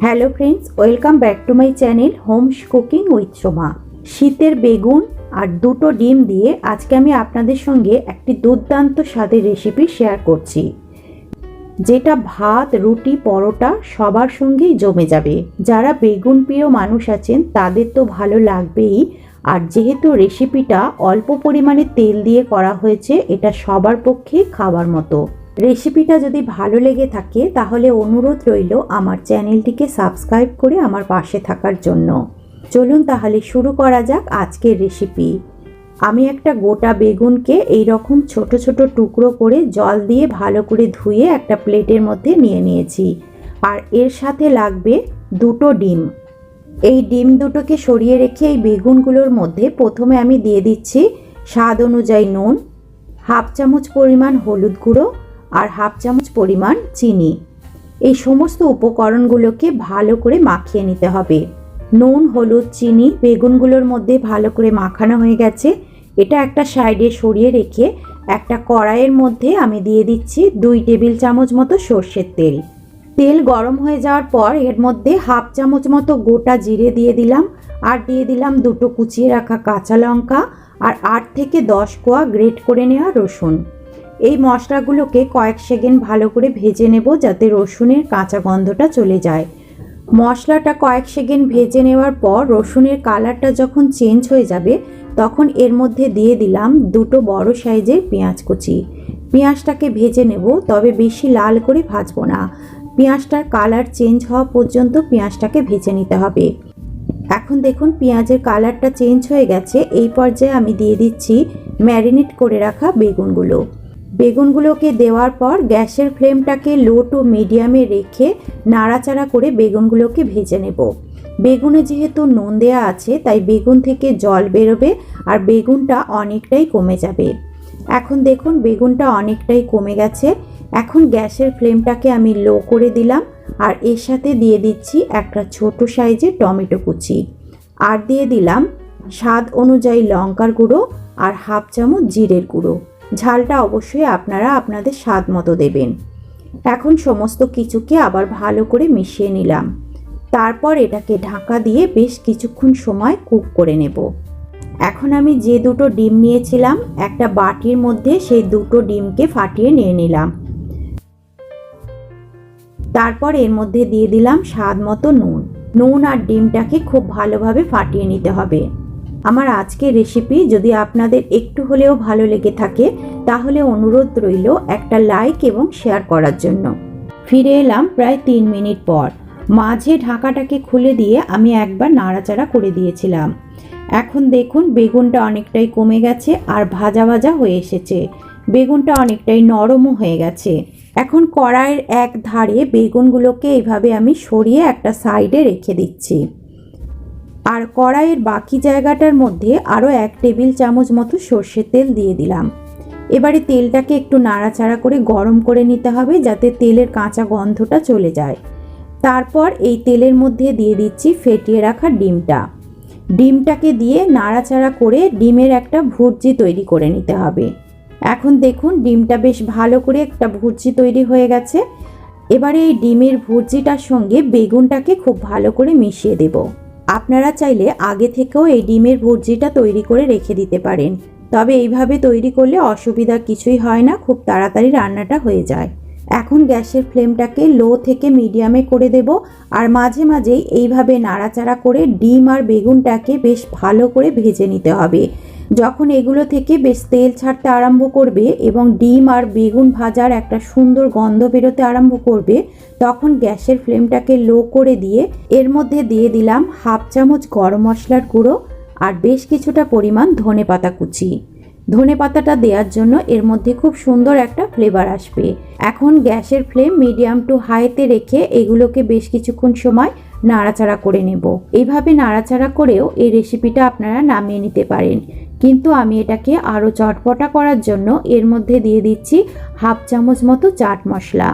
Hello friends, welcome back to my channel homes cooking with Soma. শীতের বেগুন আর দুটো ডিম দিয়ে আজকে আমি আপনাদের সঙ্গে একটি দুর্দান্ত স্বাদের রেসিপি শেয়ার করছি। যেটা ভাত, রুটি, পরোটা সবার সঙ্গেই জমে যাবে। যারা বেগুন প্রিয় মানুষ আছেন, তাদের তো ভালো লাগবেই। আর যেহেতু রেসিপিটা অল্প পরিমাণে তেল দিয়ে করা হয়েছে, এটা সবার পক্ষে খাবার মতো। রেসিপিটা যদি ভালো লেগে থাকে, তাহলে অনুরোধ রইল আমার চ্যানেলটিকে সাবস্ক্রাইব করে আমার পাশে থাকার জন্য। চলুন তাহলে শুরু করা যাক আজকের রেসিপি। আমি একটা গোটা বেগুনকে এই রকম ছোট ছোট টুকরো করে জল দিয়ে ভালো করে ধুয়ে একটা প্লেটের মধ্যে নিয়ে নিয়েছি। আর এর সাথে লাগবে দুটো ডিম। এই ডিম দুটোকে সরিয়ে রেখে এই বেগুনগুলোর মধ্যে প্রথমে আমি দিয়ে দিচ্ছি স্বাদ অনুযায়ী নুন, হাফ চামচ পরিমাণ হলুদ গুঁড়ো আর হাফ চামচ পরিমাণ চিনি। এই সমস্ত উপকরণগুলোকে ভালো করে মাখিয়ে নিতে হবে। নুন, হলুদ, চিনি, বেগুনগুলোর মধ্যে ভালো করে মাখানো হয়ে গেছে। এটা একটা সাইডে সরিয়ে রেখে একটা কড়াইয়ের মধ্যে আমি দিয়ে দিচ্ছি দুই টেবিল চামচ মতো সর্ষের তেল। তেল গরম হয়ে যাওয়ার পর এর মধ্যে হাফ চামচ মতো গোটা জিরে দিয়ে দিলাম আর দিয়ে দিলাম দুটো কুচিয়ে রাখা কাঁচা লঙ্কা আর আট থেকে দশ কোয়া গ্রেট করে নেওয়া রসুন। এই মশলাগুলোকে কয়েক সেকেন্ড ভালো করে ভেজে নেব যাতে রসুনের কাঁচা গন্ধটা চলে যায়। মশলাটা কয়েক সেকেন্ড ভেজে নেওয়ার পর রসুনের কালারটা যখন চেঞ্জ হয়ে যাবে, তখন এর মধ্যে দিয়ে দিলাম দুটো বড় সাইজের পেঁয়াজ কুচি। পেঁয়াজটাকে ভেজে নেব, তবে বেশি লাল করে ভাজবো না। পেঁয়াজটার কালার চেঞ্জ হওয়া পর্যন্ত পেঁয়াজটাকে ভেজে নিতে হবে। এখন দেখুন পেঁয়াজের কালারটা চেঞ্জ হয়ে গেছে। এই পর্যায়ে আমি দিয়ে দিচ্ছি ম্যারিনেট করে রাখা বেগুনগুলো। বেগুনগুলোকে দেওয়ার পর গ্যাসের ফ্লেমটাকে লো টু মিডিয়ামে রেখে নাড়াচাড়া করে বেগুনগুলোকে ভেজে নেব। বেগুনে যেহেতু নুন দেওয়া আছে, তাই বেগুন থেকে জল বেরোবে আর বেগুনটা অনেকটাই কমে যাবে। এখন দেখুন বেগুনটা অনেকটাই কমে গেছে। এখন গ্যাসের ফ্লেমটাকে আমি লো করে দিলাম আর এর সাথে দিয়ে দিচ্ছি একটা ছোট সাইজের টমেটো কুচি। আর দিয়ে দিলাম স্বাদ অনুযায়ী লঙ্কার গুঁড়ো আর হাফ চামচ জিরের গুঁড়ো। ঝালটা অবশ্যই আপনারা আপনাদের স্বাদ মতো দেবেন। এখন সমস্ত কিছুকে আবার ভালো করে মিশিয়ে নিলাম। তারপর এটাকে ঢাকা দিয়ে বেশ কিছুক্ষণ সময় কুক করে নেব। এখন আমি যে দুটো ডিম নিয়েছিলাম, একটা বাটির মধ্যে সেই দুটো ডিমকে ফাটিয়ে নিয়ে নিলাম। তারপর এর মধ্যে দিয়ে দিলাম স্বাদ মতো নুন। নুন আর ডিমটাকে খুব ভালোভাবে ফাটিয়ে নিতে হবে। আমার আজকের রেসিপি যদি আপনাদের একটু হলেও ভালো লেগে থাকে, তাহলে অনুরোধ রইল একটা লাইক এবং শেয়ার করার জন্য। ফিরে এলাম প্রায় তিন মিনিট পর। মাঝে ঢাকাটাকে খুলে দিয়ে আমি একবার নাড়াচাড়া করে দিয়েছিলাম। এখন দেখুন বেগুনটা অনেকটাই কমে গেছে আর ভাজা ভাজা হয়ে এসেছে। বেগুনটা অনেকটাই নরমও হয়ে গেছে। এখন কড়াইয়ের এক ধারে বেগুনগুলোকে এইভাবে আমি সরিয়ে একটা সাইডে রেখে দিচ্ছি। আর কড়াইয়ের বাকি জায়গাটার মধ্যে আরও এক টেবিল চামচ মতো সর্ষের তেল দিয়ে দিলাম। এবারে তেলটাকে একটু নাড়াচাড়া করে গরম করে নিতে হবে যাতে তেলের কাঁচা গন্ধটা চলে যায়। তারপর এই তেলের মধ্যে দিয়ে দিচ্ছি ফেটিয়ে রাখা ডিমটা। ডিমটাকে দিয়ে নাড়াচাড়া করে ডিমের একটা ভুর্জি তৈরি করে নিতে হবে। এখন দেখুন ডিমটা বেশ ভালো করে একটা ভুর্জি তৈরি হয়ে গেছে। এবারে এই ডিমের ভুর্জিটার সঙ্গে বেগুনটাকে খুব ভালো করে মিশিয়ে দেব। আপনারা চাইলে আগে থেকেও এই ডিমের ভুর্জিটা তৈরি করে রেখে দিতে পারেন। তবে এইভাবে তৈরি করলে অসুবিধা কিছুই হয় না, খুব তাড়াতাড়ি রান্নাটা হয়ে যায়। এখন গ্যাসের ফ্লেমটাকে লো থেকে মিডিয়ামে করে দেব আর মাঝে মাঝেই এইভাবে নাড়াচাড়া করে ডিম আর বেগুনটাকে বেশ ভালো করে ভেজে নিতে হবে। যখন এগুলো থেকে বেশ তেল ছাড়তে আরম্ভ করবে এবং ডিম আর বেগুন ভাজার একটা সুন্দর গন্ধ বেরোতে আরম্ভ করবে, তখন গ্যাসের ফ্লেমটাকে লো করে দিয়ে এর মধ্যে দিয়ে দিলাম হাফ চামচ গরম মশলার গুঁড়ো আর বেশ কিছুটা পরিমাণ ধনে পাতা কুচি। ধনে পাতাটা দেওয়ার জন্য এর মধ্যে খুব সুন্দর একটা ফ্লেভার আসবে। এখন গ্যাসের ফ্লেম মিডিয়াম টু হাইতে রেখে এগুলোকে বেশ কিছুক্ষণ সময় নাড়াচাড়া করে নেব। এইভাবে নাড়াচাড়া করেও এই রেসিপিটা আপনারা নামিয়ে নিতে পারেন। কিন্তু আমি এটাকে আরও চটপটা করার জন্য এর মধ্যে দিয়ে দিচ্ছি হাফ চামচ মতো চাট মশলা।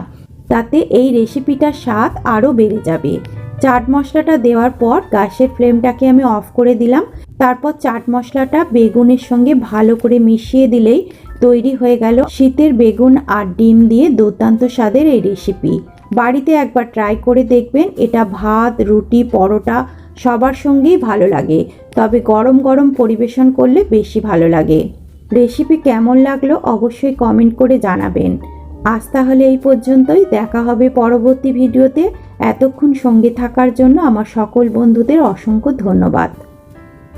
তাতে এই রেসিপিটার স্বাদ আরও বেড়ে যাবে। চাট মশলাটা দেওয়ার পর গ্যাসের ফ্লেমটাকে আমি অফ করে দিলাম। তারপর চাট মশলাটা বেগুনের সঙ্গে ভালো করে মিশিয়ে দিলেই তৈরি হয়ে গেল শীতের বেগুন আর ডিম দিয়ে দুর্দান্ত স্বাদের এই রেসিপি বাড়িতে একবার ট্রাই করে দেখবেন, এটা ভাত, রুটি, পরোটা সবার সঙ্গেই ভালো লাগে, তবে গরম গরম পরিবেশন করলে বেশি ভালো লাগে। রেসিপি কেমন লাগল অবশ্যই কমেন্ট করে জানাবেন। আজ তাহলে এই পর্যন্তই, দেখা হবে পরবর্তী ভিডিওতে। এতক্ষণ সঙ্গে থাকার জন্য আমার সকল বন্ধুদের অসংখ্য ধন্যবাদ।